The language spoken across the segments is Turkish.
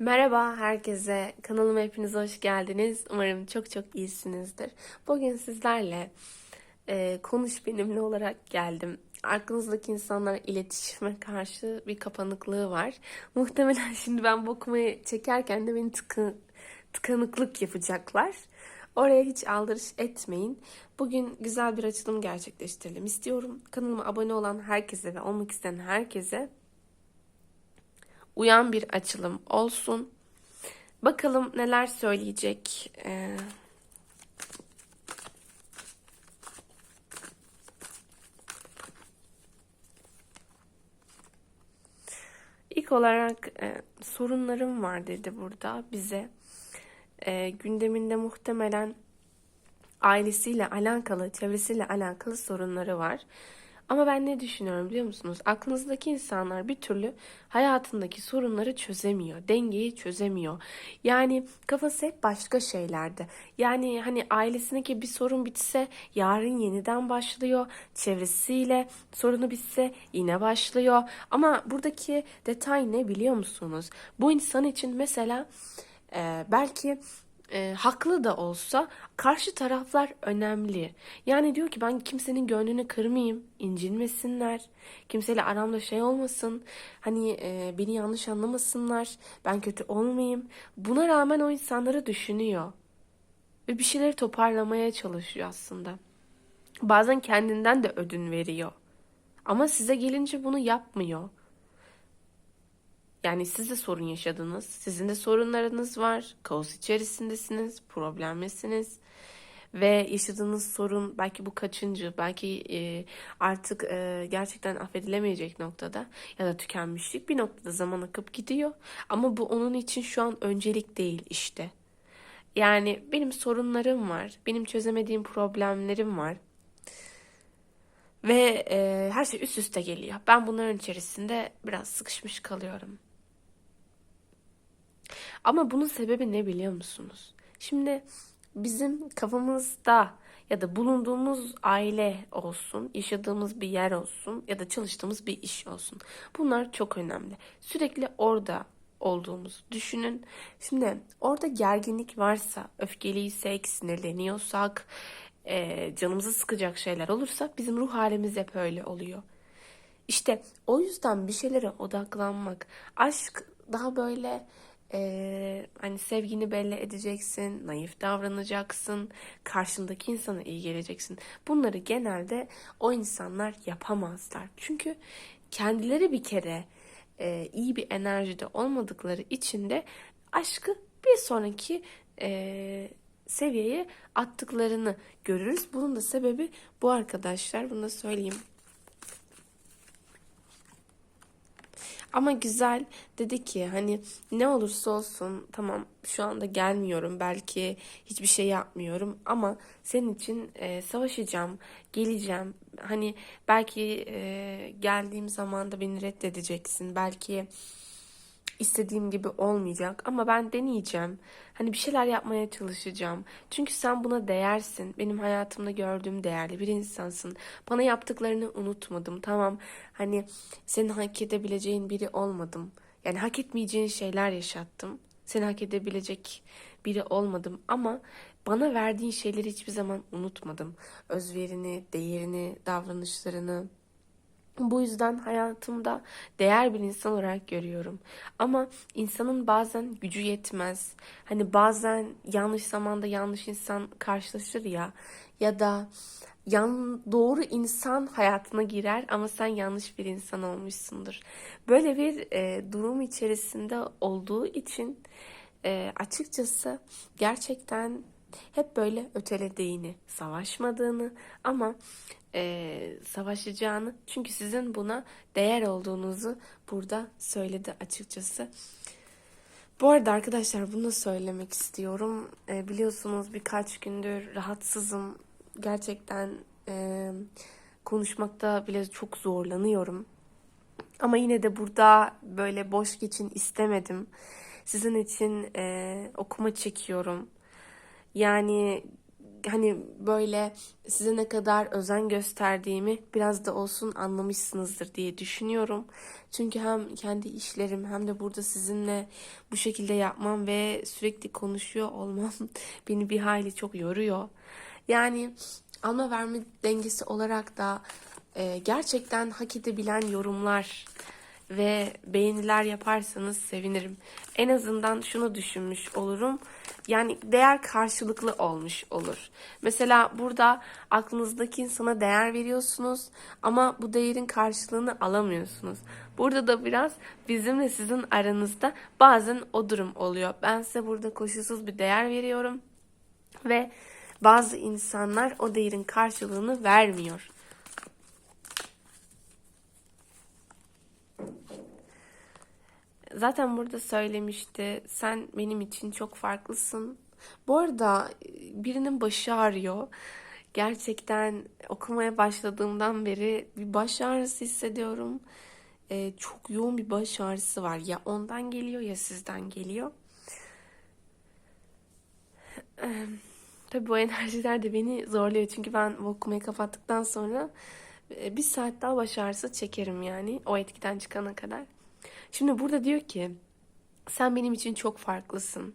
Merhaba herkese. Kanalıma hepiniz hoş geldiniz. Umarım çok çok iyisinizdir. Bugün sizlerle e, konuş benimle olarak geldim. Aklınızdaki insanlar iletişime karşı bir kapanıklığı var. Muhtemelen şimdi ben bu okumayı çekerken de beni tıkı, tıkanıklık yapacaklar. Oraya hiç aldırış etmeyin. Bugün güzel bir açılım gerçekleştirelim istiyorum. Kanalıma abone olan herkese ve olmak isteyen herkese uyan bir açılım olsun. Bakalım neler söyleyecek. Ee, İlk olarak e, sorunlarım var dedi burada bize. E, gündeminde muhtemelen ailesiyle alakalı, çevresiyle alakalı sorunları var. Ama ben ne düşünüyorum biliyor musunuz? Aklınızdaki insanlar bir türlü hayatındaki sorunları çözemiyor. Dengeyi çözemiyor. Yani kafası hep başka şeylerde. Yani hani ailesindeki bir sorun bitse yarın yeniden başlıyor. Çevresiyle sorunu bitse yine başlıyor. Ama buradaki detay ne biliyor musunuz? Bu insan için mesela e, belki e, haklı da olsa karşı taraflar önemli. Yani diyor ki ben kimsenin gönlünü kırmayayım, incinmesinler, kimseyle aramda şey olmasın, hani e, beni yanlış anlamasınlar, ben kötü olmayayım. Buna rağmen o insanları düşünüyor ve bir şeyleri toparlamaya çalışıyor aslında. Bazen kendinden de ödün veriyor. Ama size gelince bunu yapmıyor. Yani siz de sorun yaşadınız. Sizin de sorunlarınız var. Kaos içerisindesiniz. Problemlisiniz. Ve yaşadığınız sorun belki bu kaçıncı, belki e, artık e, gerçekten affedilemeyecek noktada ya da tükenmişlik bir noktada zaman akıp gidiyor. Ama bu onun için şu an öncelik değil işte. Yani benim sorunlarım var, benim çözemediğim problemlerim var. Ve e, her şey üst üste geliyor. Ben bunların içerisinde biraz sıkışmış kalıyorum. Ama bunun sebebi ne biliyor musunuz? Şimdi bizim kafamızda ya da bulunduğumuz aile olsun, yaşadığımız bir yer olsun ya da çalıştığımız bir iş olsun. Bunlar çok önemli. Sürekli orada olduğumuzu düşünün. Şimdi orada gerginlik varsa, öfkeliysek, sinirleniyorsak, e, canımızı sıkacak şeyler olursa bizim ruh halimiz hep öyle oluyor. İşte o yüzden bir şeylere odaklanmak, aşk daha böyle ee, hani sevgini belli edeceksin, naif davranacaksın, karşındaki insana iyi geleceksin. Bunları genelde o insanlar yapamazlar. Çünkü kendileri bir kere e, iyi bir enerjide olmadıkları için de aşkı bir sonraki e, seviyeye attıklarını görürüz. Bunun da sebebi bu arkadaşlar. Bunu da söyleyeyim. Ama güzel dedi ki hani ne olursa olsun tamam şu anda gelmiyorum belki hiçbir şey yapmıyorum ama senin için e, savaşacağım geleceğim. Hani belki e, geldiğim zaman da beni reddedeceksin belki istediğim gibi olmayacak ama ben deneyeceğim. Hani bir şeyler yapmaya çalışacağım. Çünkü sen buna değersin. Benim hayatımda gördüğüm değerli bir insansın. Bana yaptıklarını unutmadım. Tamam. Hani senin hak edebileceğin biri olmadım. Yani hak etmeyeceğin şeyler yaşattım. Seni hak edebilecek biri olmadım ama bana verdiğin şeyleri hiçbir zaman unutmadım. Özverini, değerini, davranışlarını, bu yüzden hayatımda değer bir insan olarak görüyorum. Ama insanın bazen gücü yetmez. Hani bazen yanlış zamanda yanlış insan karşılaşır ya ya da yan doğru insan hayatına girer ama sen yanlış bir insan olmuşsundur. Böyle bir e, durum içerisinde olduğu için e, açıkçası gerçekten hep böyle ötelediğini, savaşmadığını ama e, savaşacağını çünkü sizin buna değer olduğunuzu burada söyledi açıkçası. Bu arada arkadaşlar bunu söylemek istiyorum. E, biliyorsunuz birkaç gündür rahatsızım. Gerçekten e, konuşmakta bile çok zorlanıyorum. Ama yine de burada böyle boş geçin istemedim. Sizin için e, okuma çekiyorum. Yani hani böyle size ne kadar özen gösterdiğimi biraz da olsun anlamışsınızdır diye düşünüyorum. Çünkü hem kendi işlerim hem de burada sizinle bu şekilde yapmam ve sürekli konuşuyor olmam beni bir hayli çok yoruyor. Yani alma verme dengesi olarak da e, gerçekten hak edebilen yorumlar ve beğeniler yaparsanız sevinirim. En azından şunu düşünmüş olurum. Yani değer karşılıklı olmuş olur. Mesela burada aklınızdaki insana değer veriyorsunuz ama bu değerin karşılığını alamıyorsunuz. Burada da biraz bizimle sizin aranızda bazen o durum oluyor. Ben size burada koşulsuz bir değer veriyorum ve bazı insanlar o değerin karşılığını vermiyor. Zaten burada söylemişti. Sen benim için çok farklısın. Bu arada birinin başı ağrıyor. Gerçekten okumaya başladığımdan beri bir baş ağrısı hissediyorum. Ee, çok yoğun bir baş ağrısı var. Ya ondan geliyor ya sizden geliyor. Ee, tabii bu enerjiler de beni zorluyor. Çünkü ben okumayı kapattıktan sonra e, bir saat daha baş ağrısı çekerim yani. O etkiden çıkana kadar. Şimdi burada diyor ki sen benim için çok farklısın.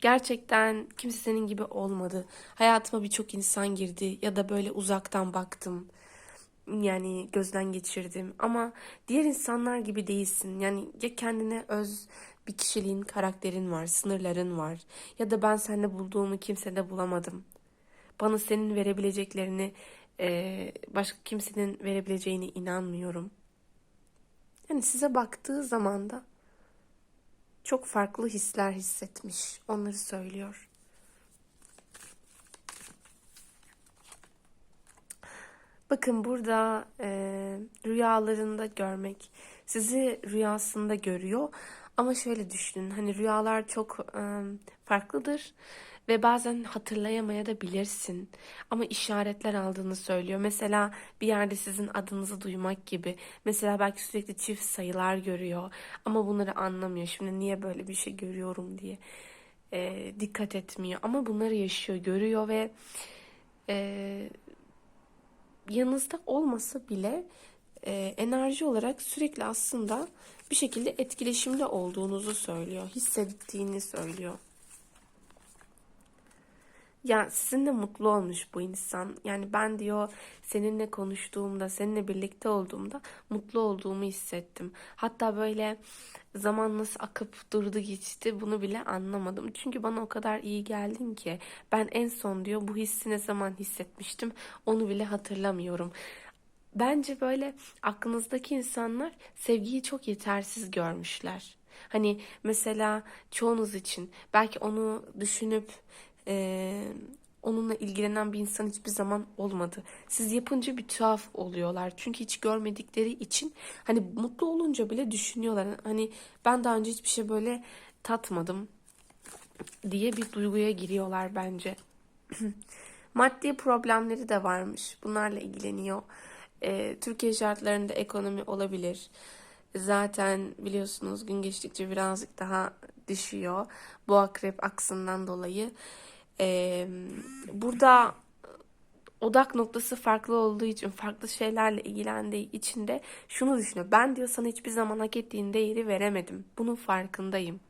Gerçekten kimse senin gibi olmadı. Hayatıma birçok insan girdi ya da böyle uzaktan baktım. Yani gözden geçirdim ama diğer insanlar gibi değilsin. Yani ya kendine öz bir kişiliğin, karakterin var, sınırların var ya da ben sende bulduğumu kimsede bulamadım. Bana senin verebileceklerini başka kimsenin verebileceğine inanmıyorum. Yani size baktığı zaman da çok farklı hisler hissetmiş. Onları söylüyor. Bakın burada e, rüyalarında görmek, sizi rüyasında görüyor. Ama şöyle düşünün, hani rüyalar çok farklıdır ve bazen hatırlayamaya da bilirsin. Ama işaretler aldığını söylüyor. Mesela bir yerde sizin adınızı duymak gibi. Mesela belki sürekli çift sayılar görüyor ama bunları anlamıyor. Şimdi niye böyle bir şey görüyorum diye e, dikkat etmiyor. Ama bunları yaşıyor, görüyor ve e, yanınızda olmasa bile e, enerji olarak sürekli aslında bir şekilde etkileşimde olduğunuzu söylüyor. Hissettiğini söylüyor. Ya sizinle mutlu olmuş bu insan. Yani ben diyor seninle konuştuğumda, seninle birlikte olduğumda mutlu olduğumu hissettim. Hatta böyle zaman nasıl akıp durdu geçti bunu bile anlamadım. Çünkü bana o kadar iyi geldin ki ben en son diyor bu hissi ne zaman hissetmiştim onu bile hatırlamıyorum. Bence böyle aklınızdaki insanlar sevgiyi çok yetersiz görmüşler. Hani mesela çoğunuz için belki onu düşünüp e, onunla ilgilenen bir insan hiçbir zaman olmadı. Siz yapınca bir tuhaf oluyorlar. Çünkü hiç görmedikleri için hani mutlu olunca bile düşünüyorlar. Hani ben daha önce hiçbir şey böyle tatmadım diye bir duyguya giriyorlar bence. Maddi problemleri de varmış. Bunlarla ilgileniyor. E, Türkiye şartlarında ekonomi olabilir. Zaten biliyorsunuz gün geçtikçe birazcık daha düşüyor. Bu akrep aksından dolayı. Ee, burada odak noktası farklı olduğu için, farklı şeylerle ilgilendiği için de şunu düşünüyor. Ben diyor sana hiçbir zaman hak ettiğin değeri veremedim. Bunun farkındayım.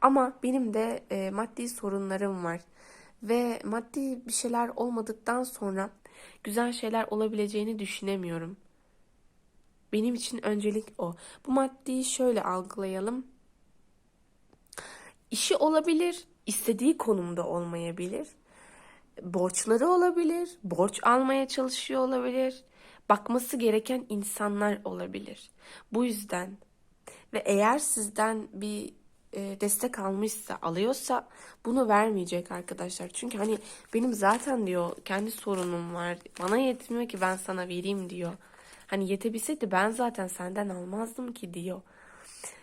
Ama benim de e, maddi sorunlarım var. Ve maddi bir şeyler olmadıktan sonra güzel şeyler olabileceğini düşünemiyorum. Benim için öncelik o. Bu maddeyi şöyle algılayalım. İşi olabilir, istediği konumda olmayabilir. Borçları olabilir, borç almaya çalışıyor olabilir. Bakması gereken insanlar olabilir. Bu yüzden ve eğer sizden bir e, destek almışsa, alıyorsa bunu vermeyecek arkadaşlar. Çünkü hani benim zaten diyor kendi sorunum var. Bana yetmiyor ki ben sana vereyim diyor. Hani yetebilseydi ben zaten senden almazdım ki diyor.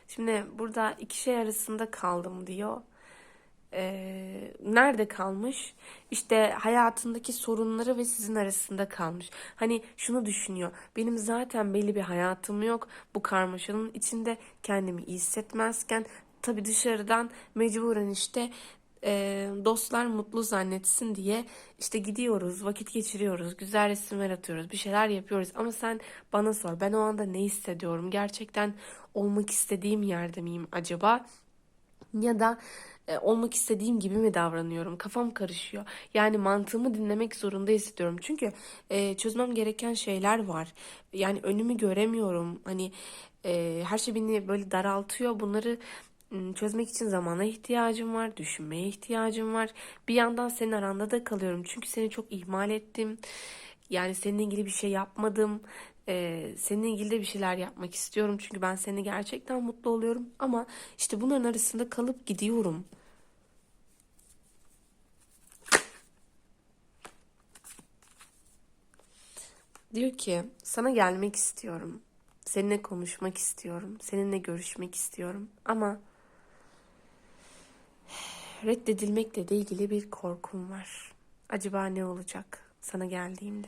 Şimdi burada iki şey arasında kaldım diyor. Ee, nerede kalmış? İşte hayatındaki sorunları ve sizin arasında kalmış. Hani şunu düşünüyor. Benim zaten belli bir hayatım yok. Bu karmaşanın içinde kendimi iyi hissetmezken tabii dışarıdan mecburen işte e, dostlar mutlu zannetsin diye işte gidiyoruz, vakit geçiriyoruz, güzel resimler atıyoruz, bir şeyler yapıyoruz. Ama sen bana sor, ben o anda ne hissediyorum? Gerçekten olmak istediğim yerde miyim acaba? Ya da e, olmak istediğim gibi mi davranıyorum? Kafam karışıyor. Yani mantığımı dinlemek zorunda hissediyorum. Çünkü e, çözmem gereken şeyler var. Yani önümü göremiyorum. Hani e, her şey beni böyle daraltıyor. Bunları çözmek için zamana ihtiyacım var. Düşünmeye ihtiyacım var. Bir yandan senin aranda da kalıyorum. Çünkü seni çok ihmal ettim. Yani seninle ilgili bir şey yapmadım. Ee, seninle ilgili de bir şeyler yapmak istiyorum. Çünkü ben seninle gerçekten mutlu oluyorum. Ama işte bunların arasında kalıp gidiyorum. Diyor ki sana gelmek istiyorum. Seninle konuşmak istiyorum. Seninle görüşmek istiyorum. Ama reddedilmekle de ilgili bir korkum var. Acaba ne olacak sana geldiğimde?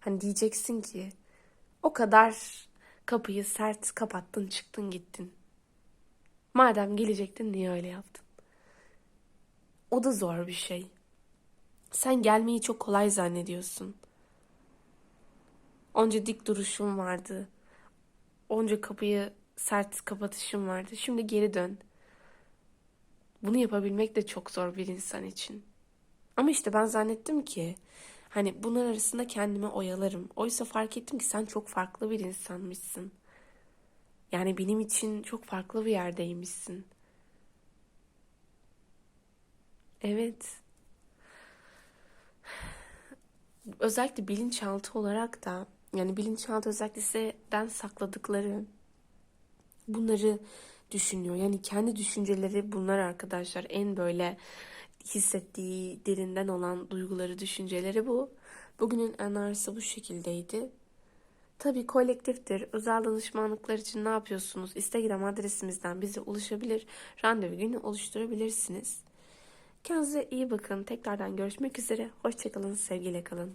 Hani diyeceksin ki o kadar kapıyı sert kapattın çıktın gittin. Madem gelecektin niye öyle yaptın? O da zor bir şey. Sen gelmeyi çok kolay zannediyorsun. Onca dik duruşum vardı. Onca kapıyı sert kapatışım vardı. Şimdi geri dön. Bunu yapabilmek de çok zor bir insan için. Ama işte ben zannettim ki hani bunlar arasında kendimi oyalarım. Oysa fark ettim ki sen çok farklı bir insanmışsın. Yani benim için çok farklı bir yerdeymişsin. Evet. Özellikle bilinçaltı olarak da yani bilinçaltı özellikle sizden sakladıkları bunları düşünüyor. Yani kendi düşünceleri bunlar arkadaşlar. En böyle hissettiği derinden olan duyguları, düşünceleri bu. Bugünün enerjisi bu şekildeydi. Tabii kolektiftir. Özel danışmanlıklar için ne yapıyorsunuz? Instagram adresimizden bize ulaşabilir, randevu günü oluşturabilirsiniz. Kendinize iyi bakın. Tekrardan görüşmek üzere. Hoşçakalın, sevgiyle kalın.